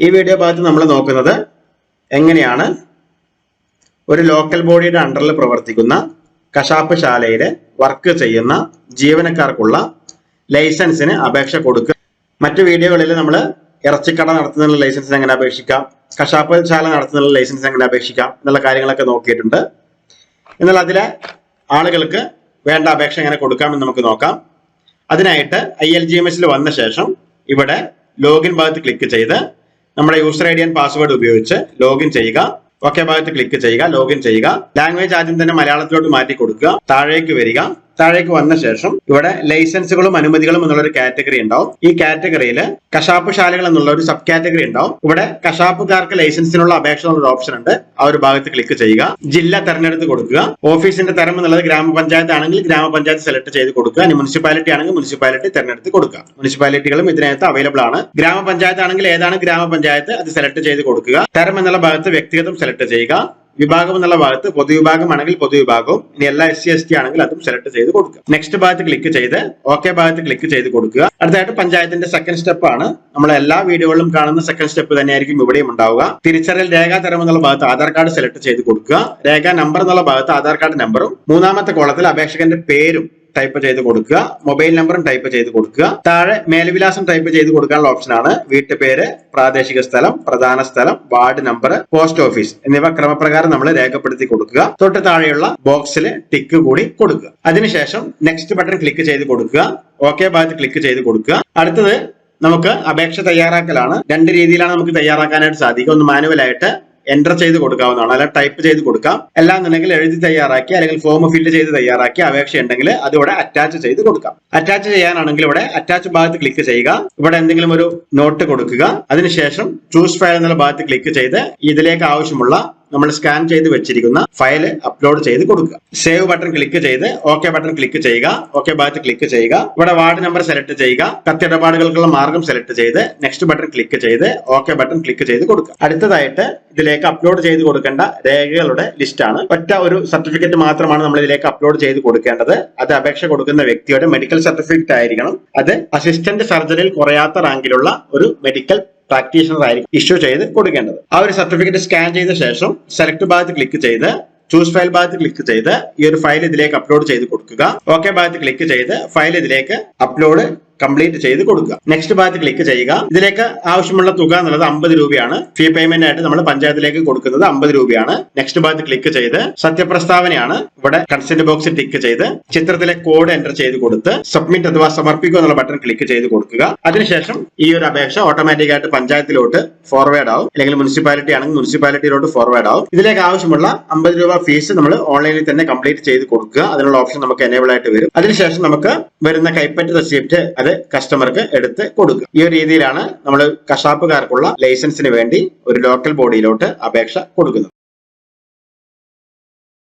ഈ വീഡിയോ ഭാഗത്ത് നമ്മൾ നോക്കുന്നത് എങ്ങനെയാണ് ഒരു ലോക്കൽ ബോഡിയുടെ അണ്ടറിൽ പ്രവർത്തിക്കുന്ന കശാപ്പ് ശാലയിൽ വർക്ക് ചെയ്യുന്ന ജീവനക്കാർക്കുള്ള ലൈസൻസിന് അപേക്ഷ കൊടുക്കുക മറ്റു വീഡിയോകളിൽ നമ്മൾ ഇറച്ചിക്കട നടത്തുന്നതിനുള്ള ലൈസൻസ് എങ്ങനെ അപേക്ഷിക്കാം? കശാപ്പ് ശാല നടത്തുന്നതിനുള്ള ലൈസൻസ് എങ്ങനെ അപേക്ഷിക്കാം? എന്നുള്ള കാര്യങ്ങളൊക്കെ നോക്കിയിട്ടുണ്ട്. എന്നാൽ അതിലെ ആളുകൾക്ക് വേണ്ട അപേക്ഷ എങ്ങനെ കൊടുക്കാമെന്ന് നമുക്ക് നോക്കാം. അതിനായിട്ട് ഐ എൽ ജി എം വന്ന ശേഷം ഇവിടെ ലോഗിൻ ഭാഗത്ത് ക്ലിക്ക് ചെയ്ത് നമ്മുടെ user I D and password ഉപയോഗിച്ച് ലോഗിൻ ചെയ്യുക. ഓക്കെ ഭാഗത്ത് ക്ലിക്ക് ചെയ്യുക ലോഗിൻ ചെയ്യുക. ലാംഗ്വേജ് ആദ്യം തന്നെ മലയാളത്തിലോട്ട് മാറ്റി കൊടുക്കുക. താഴേക്ക് വരിക. താഴേക്ക് വന്ന ശേഷം ഇവിടെ ലൈസൻസുകളും അനുമതികളും എന്നുള്ള ഒരു കാറ്റഗറി ഉണ്ടാവും. ഈ കാറ്റഗറിയിൽ കശാപ്പ് ശാലകൾ എന്നുള്ള ഒരു സബ് കാറ്റഗറി ഉണ്ടാവും. ഇവിടെ കശാപ്പുകാർക്ക് ലൈസൻസിനുള്ള അപേക്ഷ എന്നുള്ള ഓപ്ഷൻ ഉണ്ട്. ആ ഒരു ഭാഗത്ത് ക്ലിക്ക് ചെയ്യുക. ജില്ല തെരഞ്ഞെടുത്ത് കൊടുക്കുക. ഓഫീസിന്റെ തരം എന്നുള്ളത് ഗ്രാമപഞ്ചായത്ത് ആണെങ്കിൽ ഗ്രാമപഞ്ചായത്ത് സെലക്ട് ചെയ്ത് കൊടുക്കുക. ഇനി മുനിസിപ്പാലിറ്റി ആണെങ്കിൽ മുനിസിപ്പാലിറ്റി തെരഞ്ഞെടുത്ത് കൊടുക്കുക. മുനിസിപ്പാലിറ്റികളും ഇതിനകത്ത് അവൈലബിൾ ആണ്. ഗ്രാമപഞ്ചായത്ത് ആണെങ്കിൽ ഏതാണ് ഗ്രാമപഞ്ചായത്ത് അത് സെലക്ട് ചെയ്ത് കൊടുക്കുക. തരം എന്നുള്ള ഭാഗത്ത് വ്യക്തിഗതം സെലക്ട് ചെയ്യുക. വിഭാഗം എന്നുള്ള ഭാഗത്ത് പൊതുവിഭാഗം ആണെങ്കിൽ പൊതുവിഭാഗവും ഇനി എല്ലാ എസ് സി എസ് ടി ആണെങ്കിൽ അതും സെലക്ട് ചെയ്ത് കൊടുക്കുക. നെക്സ്റ്റ് ഭാഗത്ത് ക്ലിക്ക് ചെയ്ത് ഓക്കെ ഭാഗത്ത് ക്ലിക്ക് ചെയ്ത് കൊടുക്കുക. അടുത്തായിട്ട് പഞ്ചായത്തിന്റെ സെക്കൻഡ് സ്റ്റെപ്പ് ആണ്. നമ്മൾ എല്ലാ വീഡിയോകളിലും കാണുന്ന സെക്കൻഡ് സ്റ്റെപ്പ് തന്നെയായിരിക്കും ഇവിടെയും ഉണ്ടാവുക. തിരിച്ചറിയൽ രേഖാ തരം എന്നുള്ള ഭാഗത്ത് ആധാർ കാർഡ് സെലക്ട് ചെയ്ത് കൊടുക്കുക. രേഖാ നമ്പർ എന്നുള്ള ഭാഗത്ത് ആധാർ കാർഡ് നമ്പറും മൂന്നാമത്തെ കോളത്തിൽ അപേക്ഷകന്റെ പേരും ടൈപ്പ് ചെയ്ത് കൊടുക്കുക. മൊബൈൽ നമ്പറും ടൈപ്പ് ചെയ്ത് കൊടുക്കുക. താഴെ മേൽവിലാസം ടൈപ്പ് ചെയ്ത് കൊടുക്കാനുള്ള ഓപ്ഷനാണ് വീട്ടുപേര് പ്രാദേശിക സ്ഥലം പ്രധാന സ്ഥലം വാർഡ് നമ്പർ പോസ്റ്റ് ഓഫീസ് എന്നിവ ക്രമപ്രകാരം നമ്മൾ രേഖപ്പെടുത്തി കൊടുക്കുക. തൊട്ട് താഴെയുള്ള ബോക്സിൽ ടിക്ക് കൂടി കൊടുക്കുക. അതിനുശേഷം നെക്സ്റ്റ് ബട്ടൺ ക്ലിക്ക് ചെയ്ത് കൊടുക്കുക. ഓക്കെ ഭാഗത്ത് ക്ലിക്ക് ചെയ്ത് കൊടുക്കുക. അടുത്തത് നമുക്ക് അപേക്ഷ തയ്യാറാക്കലാണ്. രണ്ട് രീതിയിലാണ് നമുക്ക് തയ്യാറാക്കാനായിട്ട് സാധിക്കുക. ഒന്ന് മാനുവലായിട്ട് എന്റർ ചെയ്ത് കൊടുക്കാവുന്നതാണ്. അല്ല ടൈപ്പ് ചെയ്ത് കൊടുക്കാം. എല്ലാം അല്ലാന്നുണ്ടെങ്കിൽ എഴുതി തയ്യാറാക്കി അല്ലെങ്കിൽ ഫോം ഫില്ല് ചെയ്ത് തയ്യാറാക്കി അപേക്ഷ ഉണ്ടെങ്കിൽ അത് ഇവിടെ അറ്റാച്ച് ചെയ്ത് കൊടുക്കാം. അറ്റാച്ച് ചെയ്യാനാണെങ്കിൽ ഇവിടെ അറ്റാച്ച് ഭാഗത്ത് ക്ലിക്ക് ചെയ്യുക. ഇവിടെ എന്തെങ്കിലും ഒരു നോട്ട് കൊടുക്കുക. അതിനുശേഷം ചൂസ് ഫയൽ എന്നുള്ള ഭാഗത്ത് ക്ലിക്ക് ചെയ്ത് ഇതിലേക്ക് ആവശ്യമുള്ള നമ്മൾ സ്കാൻ ചെയ്ത് വെച്ചിരിക്കുന്ന ഫയൽ അപ്ലോഡ് ചെയ്ത് കൊടുക്കുക. സേവ് ബട്ടൺ ക്ലിക്ക് ചെയ്ത് ഓക്കെ ബട്ടൺ ക്ലിക്ക് ചെയ്യുക. ഓക്കെ ബാറ്റ് ക്ലിക്ക് ചെയ്യുക. ഇവിടെ വാർഡ് നമ്പർ സെലക്ട് ചെയ്യുക. കത്തിടപാടുകൾക്കുള്ള മാർഗം സെലക്ട് ചെയ്ത് നെക്സ്റ്റ് ബട്ടൺ ക്ലിക്ക് ചെയ്ത് ഓക്കെ ബട്ടൺ ക്ലിക്ക് ചെയ്ത് കൊടുക്കുക. അടുത്തതായിട്ട് ഇതിലേക്ക് അപ്ലോഡ് ചെയ്ത് കൊടുക്കേണ്ട രേഖകളുടെ ലിസ്റ്റ് ആണ്. ഒറ്റ ഒരു സർട്ടിഫിക്കറ്റ് മാത്രമാണ് നമ്മൾ ഇതിലേക്ക് അപ്ലോഡ് ചെയ്ത് കൊടുക്കേണ്ടത്. അത് അപേക്ഷ കൊടുക്കുന്ന വ്യക്തിയുടെ മെഡിക്കൽ സർട്ടിഫിക്കറ്റ് ആയിരിക്കണം. അത് അസിസ്റ്റന്റ് സർജറിയിൽ കുറയാത്ത റാങ്കിലുള്ള ഒരു മെഡിക്കൽ പ്രാക്ടീഷണർ ആയിരിക്കും ഇഷ്യൂ ചെയ്ത് കൊടുക്കേണ്ടത്. ആ ഒരു സർട്ടിഫിക്കറ്റ് സ്കാൻ ചെയ്ത ശേഷം സെലക്ട് ഭാഗത്ത് ക്ലിക്ക് ചെയ്ത് ചൂസ് ഫയൽ ഭാഗത്ത് ക്ലിക്ക് ചെയ്ത് ഈ ഒരു ഫയൽ ഇതിലേക്ക് അപ്ലോഡ് ചെയ്ത് കൊടുക്കുക. ഓക്കെ ഭാഗത്ത് ക്ലിക്ക് ചെയ്ത് ഫയൽ ഇതിലേക്ക് അപ്ലോഡ് കംപ്ലീറ്റ് ചെയ്ത് കൊടുക്കുക. നെക്സ്റ്റ് ഭാഗത്ത് ക്ലിക്ക് ചെയ്യുക. ഇതിലേക്ക് ആവശ്യമുള്ള തുക എന്നുള്ളത് അമ്പത് രൂപയാണ്. ഫീ പേയ്മെന്റ് ആയിട്ട് നമ്മൾ പഞ്ചായത്തിലേക്ക് കൊടുക്കുന്നത് അമ്പത് രൂപയാണ്. നെക്സ്റ്റ് ഭാഗത്ത് ക്ലിക്ക് ചെയ്ത് സത്യപ്രസ്താവനയാണ് ഇവിടെ കൺസെന്റ് ബോക്സ് ടിക്ക് ചെയ്ത് ചിത്രത്തിലെ കോഡ് എന്റർ ചെയ്ത് കൊടുത്ത് സബ്മിറ്റ് അഥവാ സമർപ്പിക്കുക എന്നുള്ള ബട്ടൺ ക്ലിക്ക് ചെയ്ത് കൊടുക്കുക. അതിനുശേഷം ഈ ഒരു അപേക്ഷ ഓട്ടോമാറ്റിക് ആയിട്ട് പഞ്ചായത്തിലോട്ട് ഫോർവേഡ് ആവും. അല്ലെങ്കിൽ മുനിസിപ്പാലിറ്റി ആണെങ്കിൽ മുനിസിപ്പാലിറ്റിയിലോട്ട് ഫോർവേഡ് ആവും. ഇതിലേക്ക് ആവശ്യമുള്ള അമ്പത് രൂപ ഫീസ് നമ്മൾ ഓൺലൈനിൽ തന്നെ കംപ്ലീറ്റ് ചെയ്ത് കൊടുക്കുക. അതിനുള്ള ഓപ്ഷൻ നമുക്ക് എനേബിൾ ആയിട്ട് വരും. അതിനുശേഷം നമുക്ക് വരുന്ന കൈപ്പറ്റ് റെസിപ്റ്റ് അത് കസ്റ്റമർക്ക് എടുത്ത് കൊടുക്കുക. ഈ ഒരു രീതിയിലാണ് നമ്മൾ കശാപ്പുകാർക്കുള്ള ലൈസൻസിന് വേണ്ടി ഒരു ലോക്കൽ ബോഡിയിലോട്ട് അപേക്ഷ കൊടുക്കുന്നത്.